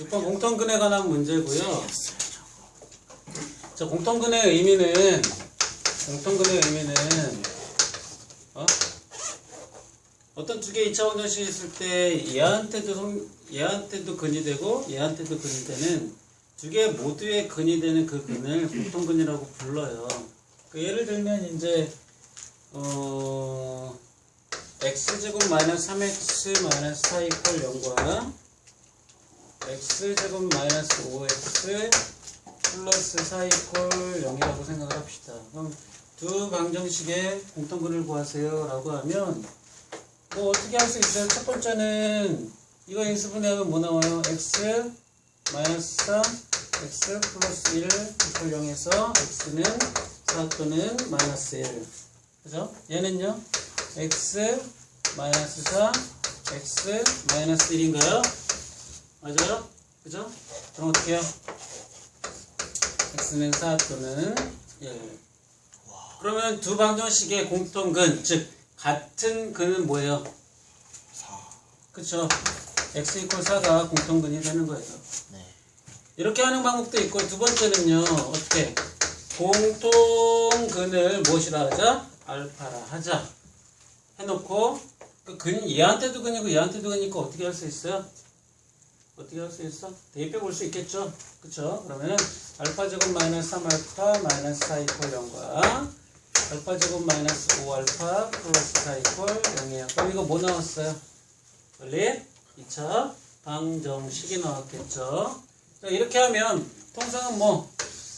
6번 공통근에 관한 문제고요. 자, 공통근의 의미는 공통근의 의미는 어? 어떤 두 개의 2차 원전식이 있을 때 얘한테도 성- 얘한테도 근이 되고 얘한테도 근이 되는 두 개 모두의 근이 되는 그 근을 공통근이라고 불러요. 그 예를 들면 이제 어 x제곱 마이너스 3x 마이너스 4 이퀄 0과 x제곱 마이너스 5x 플러스 4 이퀄 0이라고 생각을 합시다. 그럼 두 방정식의 공통근을 구하세요 라고 하면 뭐 어떻게 할 수 있어요? 첫 번째는 이거 x분해하면 뭐 나와요? x 마이너스 4 x 플러스 1 이퀄 0에서 x는 4 또는 마이너스 1 그죠? 얘는요? x 마이너스 4 x 마이너스 1인가요? 맞아요? 그죠? 그럼 어떻게 해요? x는 4 또는 1 그러면 두 방정식의 공통근 즉 같은 근은 뭐예요? 4. 그쵸? x 이퀄 4가 공통근이 되는 거예요 네. 이렇게 하는 방법도 있고 두 번째는요 어떻게 공통근을 무엇이라 하자 알파라 하자 해놓고 그 근 얘한테도 근이고 얘한테도 근이니까 어떻게 할 수 있어요? 어떻게 할 수 있어? 대입해 볼 수 있겠죠? 그쵸? 그러면은 알파 제곱 마이너스 3알파 마이너스 4 이퀄 0과 알파 제곱 마이너스 5알파 플러스 4 이퀄 0이에요. 그럼 이거 뭐 나왔어요? 원리 2차 방정식이 나왔겠죠? 자, 이렇게 하면 통상은 뭐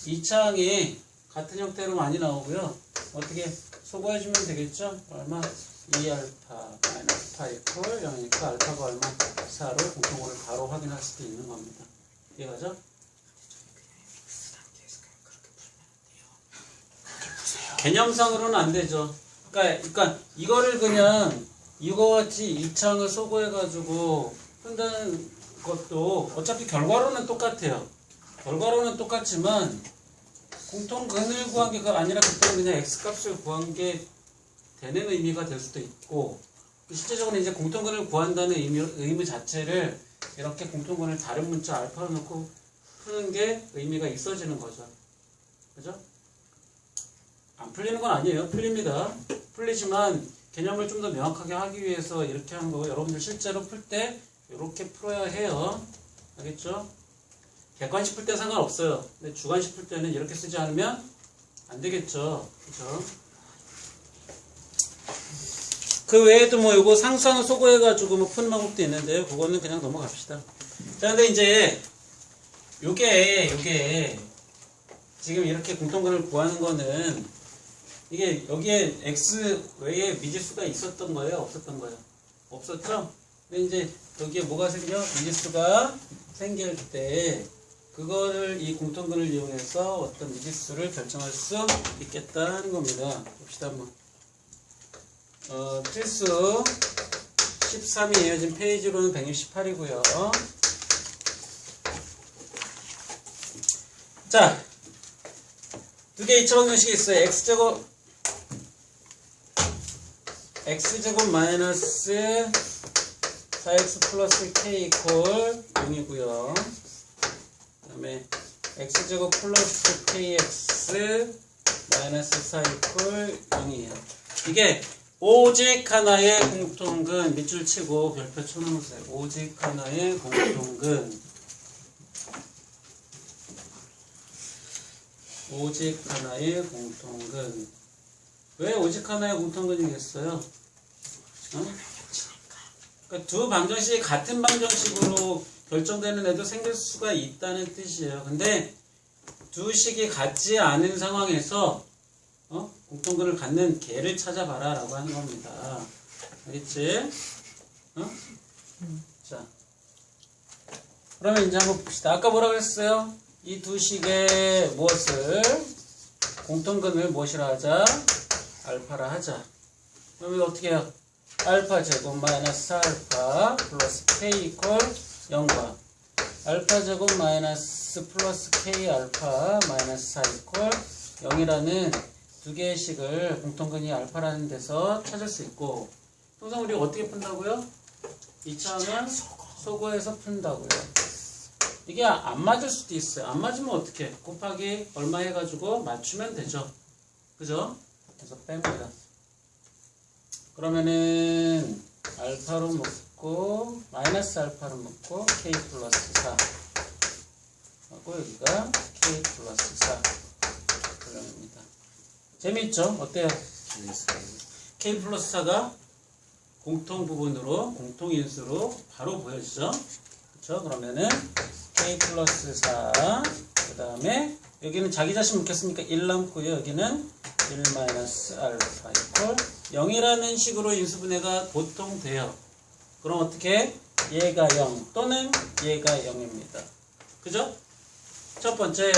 2차항이 같은 형태로 많이 나오고요. 어떻게 소거해주면 되겠죠? 얼마? 2알파 마이너스 8 이퀄 0이니까 알파가 얼마? 4로 공통을 바로 확인할 수도 있는 겁니다. 이해가죠? 개념상으로는 안 되죠. 그러니까, 그러니까 이거를 그냥 이거 같이 2창을 소거해가지고 한다는 것도 어차피 결과로는 똑같아요. 결과로는 똑같지만 공통 근을 구한 게 아니라 그때는 그냥 x 값을 구한 게 되는 의미가 될 수도 있고 실제적으로 이제 공통근을 구한다는 의미, 의미 자체를 이렇게 공통근을 다른 문자 알파로 넣고 푸는 게 의미가 있어지는 거죠. 그죠? 안 풀리는 건 아니에요. 풀립니다. 풀리지만 개념을 좀 더 명확하게 하기 위해서 이렇게 하는 거고 여러분들 실제로 풀 때 이렇게 풀어야 해요. 알겠죠? 객관식 풀 때 상관없어요. 근데 주관식 풀 때는 이렇게 쓰지 않으면 안 되겠죠. 그죠? 그 외에도 뭐 요거 상수항 소거해가지고 뭐 푸는 방법도 있는데요. 그거는 그냥 넘어갑시다. 자, 근데 이제 요게, 요게 지금 이렇게 공통근을 구하는 거는 이게 여기에 x 외에 미지수가 있었던 거예요? 없었던 거예요? 없었죠? 근데 이제 여기에 뭐가 생겨? 미지수가 생길 때 그거를 이 공통근을 이용해서 어떤 미지수를 결정할 수 있겠다는 겁니다. 봅시다 한번. 어, 필수 13이에요. 지금 페이지로는 168이고요. 자, 두 개의 2차 방정식이 있어요. x제곱 x제곱 마이너스 4x 플러스 k 이퀄 0이고요. 그 다음에 x제곱 플러스 kx 마이너스 4 이퀄 0이에요. 이게 오직 하나의 공통근 밑줄 치고 별표 쳐놓으세요. 오직 하나의 공통근 오직 하나의 공통근 왜 오직 하나의 공통근이겠어요? 어? 그러니까 두 방정식이 같은 방정식으로 결정되는 애도 생길 수가 있다는 뜻이에요. 근데 두 식이 같지 않은 상황에서 어? 공통근을 갖는 개를 찾아봐라 라고 하는 겁니다. 알겠지? 어? 자. 그러면 이제 한번 봅시다. 아까 뭐라고 했어요? 이 두 식의 무엇을 공통근을 무엇이라 하자? 알파라 하자. 그러면 어떻게 해요? 알파 제곱 마이너스 알파 플러스 k 이퀄 0과 알파 제곱 마이너스 플러스 k 알파 마이너스 4 이퀄 0이라는 두 개의 식을 공통근이 알파라는 데서 찾을 수 있고 통상 우리 어떻게 푼다고요? 2차항은 소거해서 푼다고요. 이게 안 맞을 수도 있어요. 안 맞으면 어떻게? 곱하기 얼마 해가지고 맞추면 되죠. 그죠? 그래서 뺍니다. 그러면은 알파로 묶고 마이너스 알파로 묶고 k 플러스 4 하고 여기가 k 플러스 4 그럽니다. 재미있죠? 어때요? k 플러스 4가 공통 부분으로 공통 인수로 바로 보여지죠? 그렇죠? 그러면은 k 플러스 4 그 다음에 여기는 자기 자신 묻겠습니까? 1 남고요. 여기는 1 마이너스 알파 이퀄 0이라는 식으로 인수분해가 보통 돼요. 그럼 어떻게? 얘가 0 또는 얘가 0입니다. 그죠? 첫 번째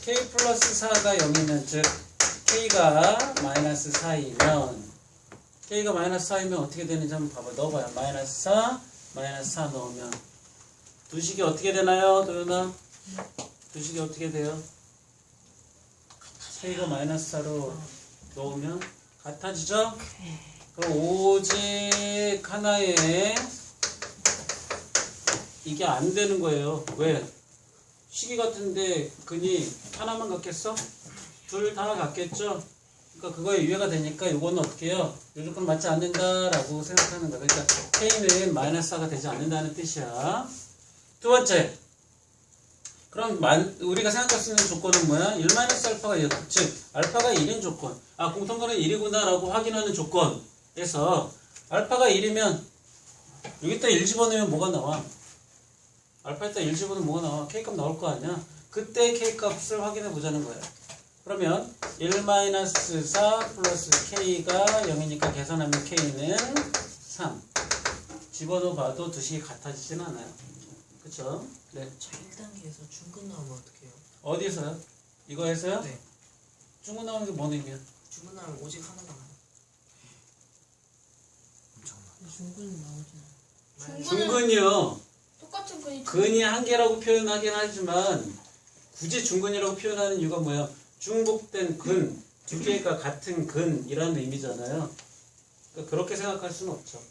k 플러스 4가 0이면 즉 k가 마이너스 4이면 k가 마이너스 4이면 어떻게 되는지 한번 봐봐. 넣어봐요. 마이너스 4 마이너스 4 넣으면 두식이 어떻게 되나요? 도윤아? 두식이 어떻게 돼요? k가 마이너스 4로 넣으면 같아지죠? 그럼 오직 하나의 이게 안 되는 거예요. 왜? 시기 같은데 근이 하나만 같겠어? 둘 다 같겠죠? 그러니까 그거에 유예가 되니까 이거는 어떻게 해요? 요조건 맞지 않는다라고 생각하는 거야. 그러니까 k는 마이너스 4가 되지 않는다는 뜻이야. 두 번째. 그럼 만- 우리가 생각할 수 있는 조건은 뭐야? 1 마이너스 알파가 1, 즉 알파가 1인 조건. 아 공통분은 1이구나라고 확인하는 조건에서 알파가 1이면 여기다 1 집어넣으면 뭐가 나와? 알파에다 1 집어넣으면 뭐가 나와? k값 나올 거 아니야? 그때 k값을 확인해 보자는 거야. 그러면 1 마이너스 4 플러스 k가 0이니까 계산하면 k는 3. 집어넣어 봐도 두식이 같아지진 않아요. 그쵸? 네. 자 1단계에서 중근 나오면 어떡해요? 어디서요? 이거에서요? 네 중국 나오는 게 뭔 의미야? 중근 나오면 오직 하나가 나요 중근 나오잖아. 중근이요. 똑같은 근이 근이 한 개라고 표현하긴 하지만 굳이 중근이라고 표현하는 이유가 뭐야? 중복된 근, 두 개가 같은 근이라는 의미잖아요. 그러니까 그렇게 생각할 수는 없죠.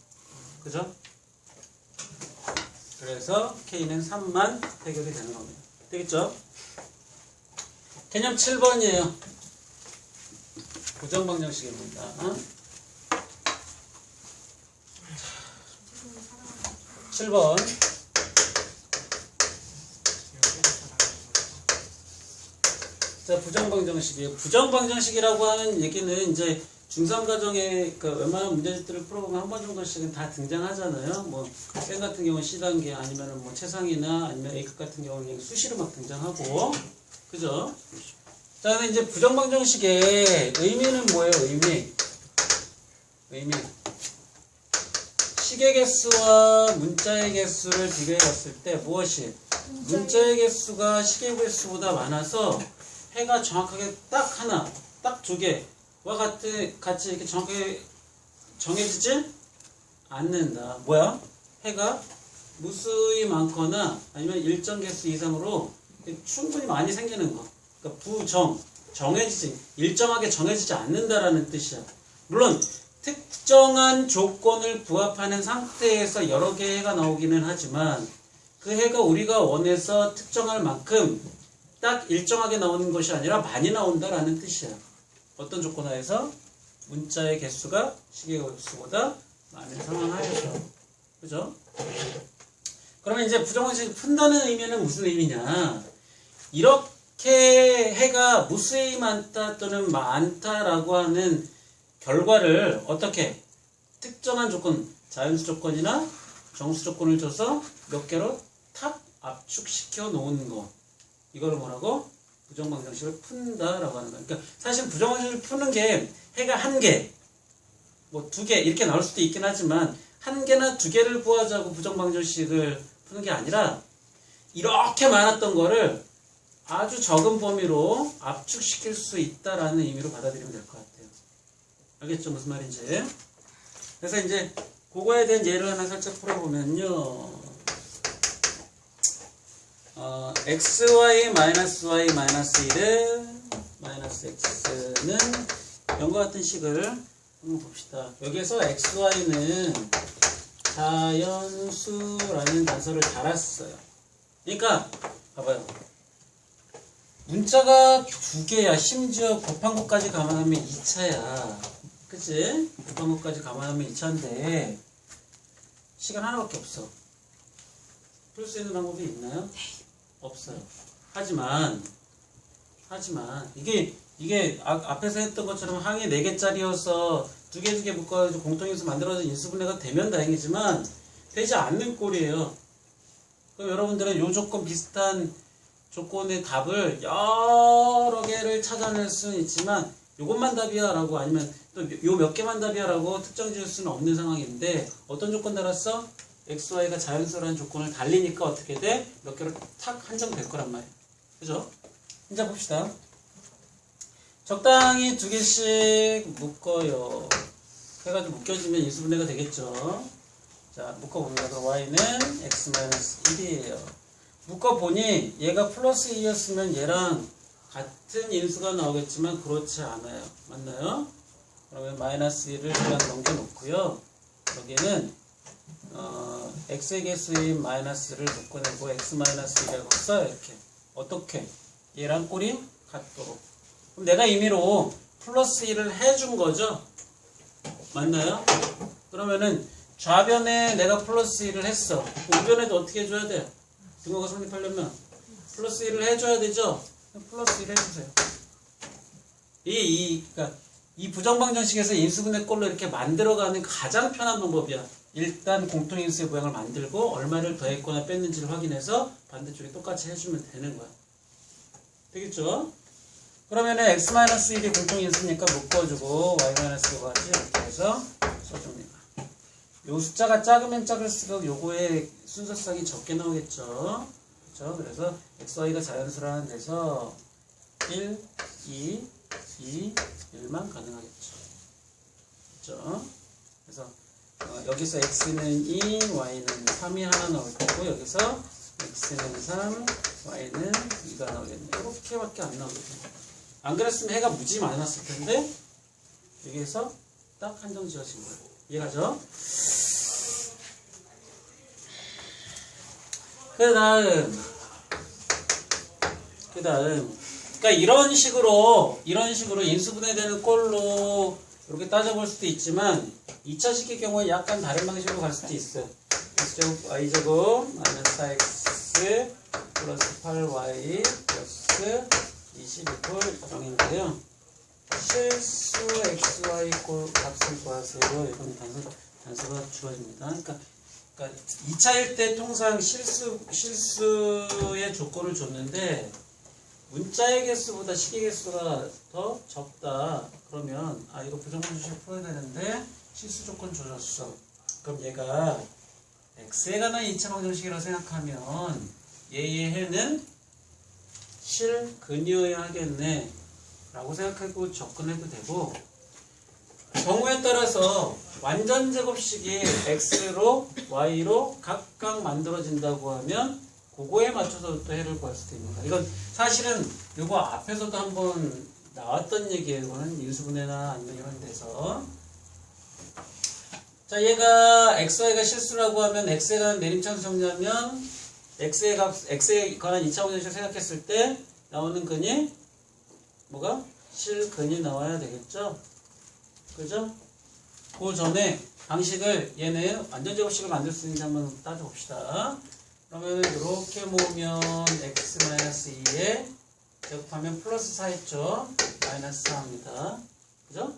그죠? 그래서 K는 3만 해결이 되는 겁니다. 되겠죠? 개념 7번이에요. 부정방정식입니다. 어? 7번. 자, 부정방정식이에요. 부정방정식이라고 하는 얘기는 이제 중3 과정에 그 웬만한 문제집들을 풀어보면 한 번 정도씩은 다 등장하잖아요. 뭐, 쌤 같은 경우는 C단계 아니면은 뭐 최상이나 아니면 A급 같은 경우는 수시로 막 등장하고. 그죠? 자, 근데 이제 부정방정식의 의미는 뭐예요, 의미? 의미. 시계 개수와 문자의 개수를 비교해 봤을 때 무엇이? 문자의 개수가 시계 개수보다 많아서 해가 정확하게 딱 하나, 딱 두 개와 같이, 같이 이렇게 정확하게 정해지지 않는다. 뭐야? 해가 무수히 많거나 아니면 일정 개수 이상으로 충분히 많이 생기는 거. 그러니까 부정, 정해지지, 일정하게 정해지지 않는다라는 뜻이야. 물론 특정한 조건을 부합하는 상태에서 여러 개의 해가 나오기는 하지만 그 해가 우리가 원해서 특정할 만큼 딱 일정하게 나오는 것이 아니라 많이 나온다라는 뜻이야. 어떤 조건 하에서 문자의 개수가 시계 개수보다 많은 상황 하에서. 그죠? 그러면 이제 부정방식을 푼다는 의미는 무슨 의미냐? 이렇게 해가 무수히 많다 또는 많다라고 하는 결과를 어떻게 특정한 조건, 자연수 조건이나 정수 조건을 줘서 몇 개로 탁 압축시켜 놓은 거. 이거를 뭐라고? 부정방정식을 푼다라고 하는 거야. 그러니까 사실 부정방정식을 푸는 게 해가 한 개, 뭐 두 개 이렇게 나올 수도 있긴 하지만 한 개나 두 개를 구하자고 부정방정식을 푸는 게 아니라 이렇게 많았던 거를 아주 적은 범위로 압축시킬 수 있다라는 의미로 받아들이면 될 것 같아요. 알겠죠? 무슨 말인지. 그래서 이제 그거에 대한 예를 하나 살짝 풀어보면요. 어, xy 마이너스 y 마이너스 1은 마이너스 x는 이과 같은 식을 한번 봅시다. 여기에서 xy는 자연수라는 단서를 달았어요. 그러니까 봐봐요. 문자가 두 개야. 심지어 곱한 것까지 감안하면 2차야. 그치? 곱한 것까지 감안하면 2차인데 시간 하나밖에 없어. 풀 수 있는 방법이 있나요? 없어요. 하지만 하지만 이게 이게 아- 앞에서 했던 것처럼 항이 4개짜리여서 두 개 두 개 묶어가지고 공통인수 만들어서 인수분해가 되면 다행이지만 되지 않는 꼴이에요. 그럼 여러분들은 요 조건 비슷한 조건의 답을 여러 개를 찾아낼 수는 있지만 요것만 답이야 라고 아니면 또 요 몇 개만 답이야 라고 특정 지을 수는 없는 상황인데 어떤 조건 달았어? X, y가 자연스러운 조건을 달리니까 어떻게 돼? 몇 개로 탁 한정될 거란 말이야. 그죠? 이제 봅시다. 적당히 두 개씩 묶어요. 해가지고 묶여지면 인수분해가 되겠죠. 자, 묶어봅니다. 그럼 y는 x-1이에요. 묶어보니 얘가 플러스 2였으면 얘랑 같은 인수가 나오겠지만 그렇지 않아요. 맞나요? 그러면 마이너스 1을 그냥 넘겨놓고요. 여기는 어, x의 개수인 마이너스를 묶어내고 x 마이너스 1이라고 써요. 이렇게. 어떻게? 얘랑 꼴이 같도록. 그럼 내가 임의로 플러스 1을 해준 거죠? 맞나요? 그러면은 좌변에 내가 플러스 1을 했어. 우변에도 어떻게 해줘야 돼요? 등호가 성립하려면 플러스 1을 해줘야 되죠? 플러스 1 해주세요. 이, 이, 그러니까 이 부정방정식에서 인수분해 꼴로 이렇게 만들어가는 가장 편한 방법이야. 일단 공통인수의 모양을 만들고 얼마를 더했거나 뺐는지를 확인해서 반대쪽에 똑같이 해주면 되는 거야. 되겠죠? 그러면 은 x-1이 공통인수니까 묶어주고 y-5까지 이렇게 해서 써줍니다. 요 숫자가 작으면 작을수록 요거의 순서상이 적게 나오겠죠. 그렇죠? 그래서 xy가 자연수라는 데서 1, 2, 2, 1만 가능하겠죠. 그렇죠? 그래서 어, 여기서 x는 2, y는 3이 하나 나올 거고 여기서 x는 3, y는 2가 나오겠네. 이렇게밖에 안 나오거든요. 안 그랬으면 해가 무지 많았을 텐데 여기에서 딱 한정 지어진 거예요. 이해가죠? 그 다음 그 다음 그러니까 이런 식으로 이런 식으로 인수분해되는 꼴로 이렇게 따져볼 수도 있지만 2차식의 경우에 약간 다른 방식으로 갈 수도 있어요. x제곱 y제곱 마이너스 4x 플러스 8y 플러스 22꼴 0인데요. 실수 xy 꼴 값을 구하세요. 이건 단수, 단수가 주어집니다. 그러니까, 그러니까 2차일 때 통상 실수, 실수의 조건을 줬는데 문자의 개수보다 식의 개수가 더 적다. 그러면 아 이거 부정분식 풀어야 되는데 실수 조건 줘줬어. 그럼 얘가 x에 관한 2차 방정식이라고 생각하면 얘의 해는 실근이어야 하겠네 라고 생각하고 접근해도 되고 경우에 따라서 완전 제곱식이 x로 y로 각각 만들어진다고 하면 그거에 맞춰서 또 해를 구할 수도 있는 거야. 이건 사실은 이거 앞에서도 한번 나왔던. 이거는 인수분해나 아니면 이런 데서. 자, 얘가 xy가 실수라고 하면 x에 관한 내림차수 정리하면 x의 값, x에 관한 2차 방정식 생각했을 때 나오는 근이 뭐가? 실근이 나와야 되겠죠? 그죠? 그 전에 방식을 얘는 완전 제곱식을 만들 수 있는지 한번 따져봅시다. 그러면 이렇게 모으면 x-2에 제곱하면 플러스 4 했죠? 마이너스 4입니다. 그죠?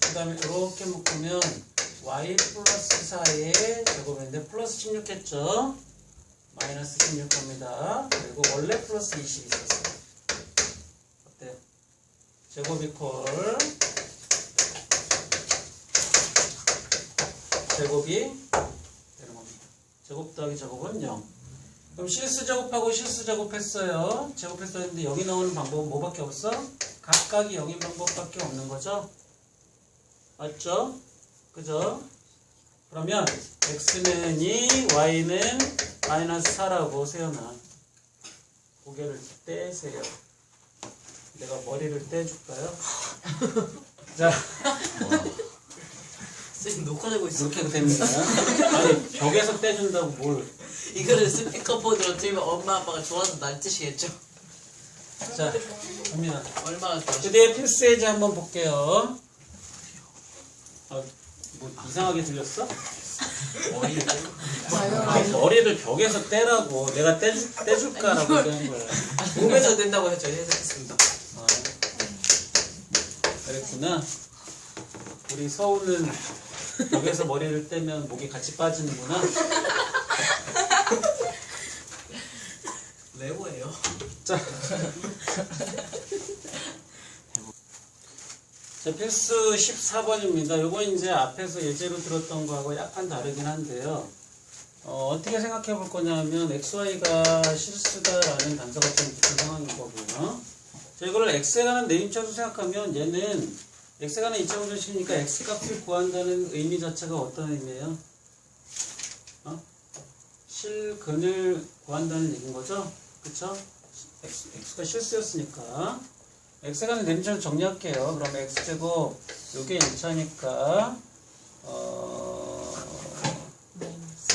그 다음에 이렇게 묶으면 y 플러스 4의 제곱인데 플러스 16 했죠? 마이너스 16 겁니다. 그리고 원래 플러스 20 있었어요. 어때요? 제곱 이퀄 제곱이 되는 겁니다. 제곱 더하기 제곱은 0. 그럼 실수 제곱하고 실수 제곱했어요. 제곱했었는데 여기 나오는 방법은 뭐밖에 없어? 각각이 0인 방법밖에 없는 거죠? 맞죠? 그죠? 그러면 x는 2, y는 마이너스 4라고 세워놔. 고개를 떼세요. 내가 머리를 떼줄까요? 자, 쌤 녹화되고 있어. 그렇게 됩니다. 아니 벽에서 떼준다고 뭘? 이거를 스피커폰으로 들면 엄마 아빠가 좋아서 난 뜻이겠죠? 자 갑니다. 얼마나 좋아. 드디어 필수 예제 한번 볼게요. 아, 뭐 이상하게 들렸어? 아, 머리를 벽에서 떼라고 내가 떼줄, 떼줄까라고 얘기한 거야. 몸에서 된다고 해서 저희 해석했습니다. 아, 그랬구나. 우리 서우는 벽에서 머리를 떼면 목이 같이 빠지는구나. 레고예요. 자. 자, 필수 14번입니다. 요거 이제 앞에서 예제로 들었던 거하고 약간 다르긴 한데요. 어, 떻게 생각해 볼 거냐면 xy가 실수다라는 단서가 좀 붙은 상황인 거고요. 자, 이거를 x에 관한 내림차로 생각하면 얘는 x에 관한 이차원정식이니까 x 값을 구한다는 의미 자체가 어떤 의미예요? 어? 실근을 구한다는 얘기인 거죠? 그쵸? x, x가 실수였으니까 관한 내림차를 정리할게요. 그럼 x제곱 요게 1차니까 어,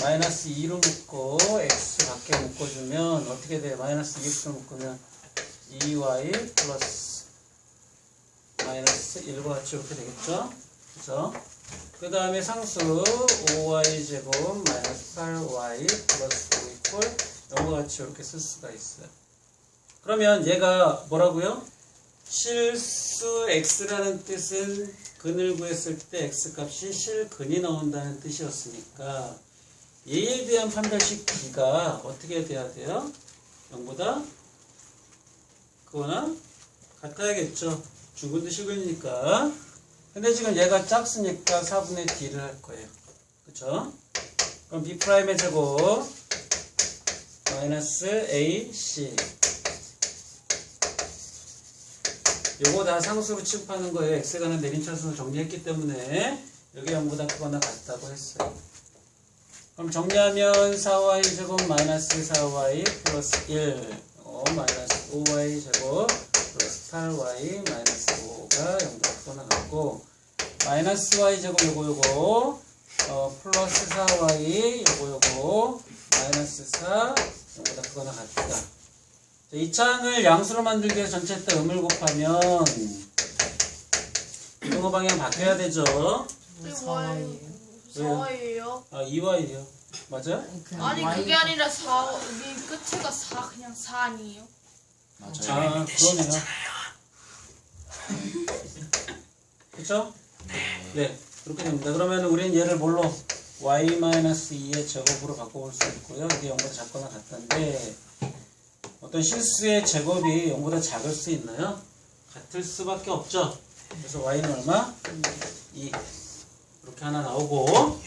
마이너스 2로 묶고 x 밖에 묶어주면 어떻게 돼요? 마이너스 2x로 묶으면 2y 플러스 마이너스 1과 같이 이렇게 되겠죠? 그죠? 그 다음에 상수 5y 제곱 마이너스 8y 플러스 5 이퀄 이거 같이 이렇게 쓸 수가 있어요. 그러면 얘가 뭐라고요? 실수 x라는 뜻은 근을 구했을 때 x 값이 실근이 나온다는 뜻이었으니까 얘에 대한 판별식 b가 어떻게 돼야 돼요? 0보다 그거나 같아야겠죠. 중근도 실근이니까. 근데 지금 얘가 작으니까 4분의 d를 할 거예요. 그쵸? 그럼 b 프라임의 제곱 마이너스 a c 요거 다 상수로 취급하는 거예요. 관한 내림차순을 정리했기 때문에 여기 0보다 크거나 같다고 했어요. 그럼 정리하면 4y 제곱 마이너스 4y 플러스 1 어, 마이너스 5y 제곱 플러스 8y 마이너스 5가 0보다 크거나 같고 마이너스 y 제곱 요거 요거 어, 플러스 4y 요거 요거 마이너스 4 0보다 크거나 같다. 자, 이 창을 양수로 만들기 위해서 전체 때 음을 곱하면 분호 방향 바뀌어야 되죠. 왜요? 4와이에요? 아, 2y요. 맞아요? 아니 그게 아니라 4 여기 끝에가 4 그냥 4 아니에요? 아, 그러네요. 그쵸? 네. 그렇게 됩니다. 그러면 우리는 얘를 뭘로? y-2의 제곱으로 바꿔볼 수 있고요. 이게 0보다 작거나 같다는데 어떤 실수의 제곱이 0보다 작을 수 있나요? 같을 수밖에 없죠. 그래서 y는 얼마? 2. 이렇게 하나 나오고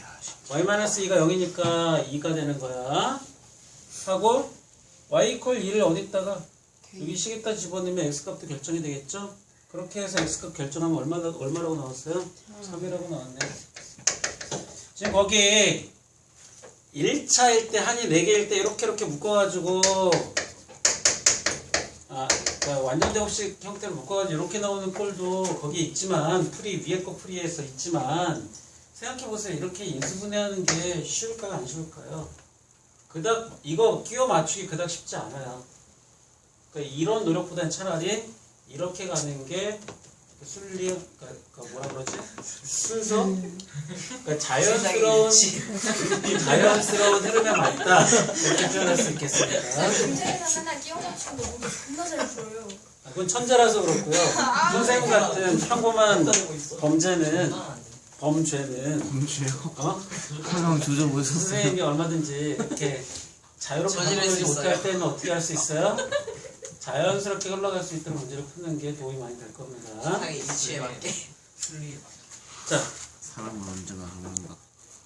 y-2가 0이니까 2가 되는 거야. 하고 y 이퀄 2를 어디다가 여기 식에다 집어넣으면 x값도 결정이 되겠죠? 그렇게 해서 x값 결정하면 얼마, 얼마라고 나왔어요? 3이라고 나왔네. 지금 거기 1차일 때, 한이 4개일 때 이렇게 이렇게 묶어가지고 아, 그러니까 완전 제곱식 형태로 묶어가지고 이렇게 나오는 꼴도 거기 있지만 풀이 위에 거 풀이에서 있지만 생각해보세요. 이렇게 인수분해하는 게 쉬울까요? 안 쉬울까요? 그닥 이거 끼워 맞추기 그닥 쉽지 않아요. 그러니까 이런 노력보다는 차라리 이렇게 가는 게 순리, 그러니까 그러니까 뭐라 그러지? 순서? 그러니까 자연스러운 자연스러운 흐름에 맞다 이렇게 표현할 수 있겠습니다. 선생님이랑 하나 끼워 맞추는 거 너무 존나 잘 보여요. 아, 그건 천재라서 그렇고요. 선생님 같은 평범한 범죄는 범죄는 공주요? 어? 한명 조져보셨어요? 선생님이 얼마든지 이렇게 자유롭게 흘러가지 못할. 때는 어떻게 할 수 있어요? 자연스럽게 흘러갈 수 있도록 문제를 푸는 게 도움이 많이 될 겁니다. 세상의 이치에 맞게. 자, 사람은 언제나 하는가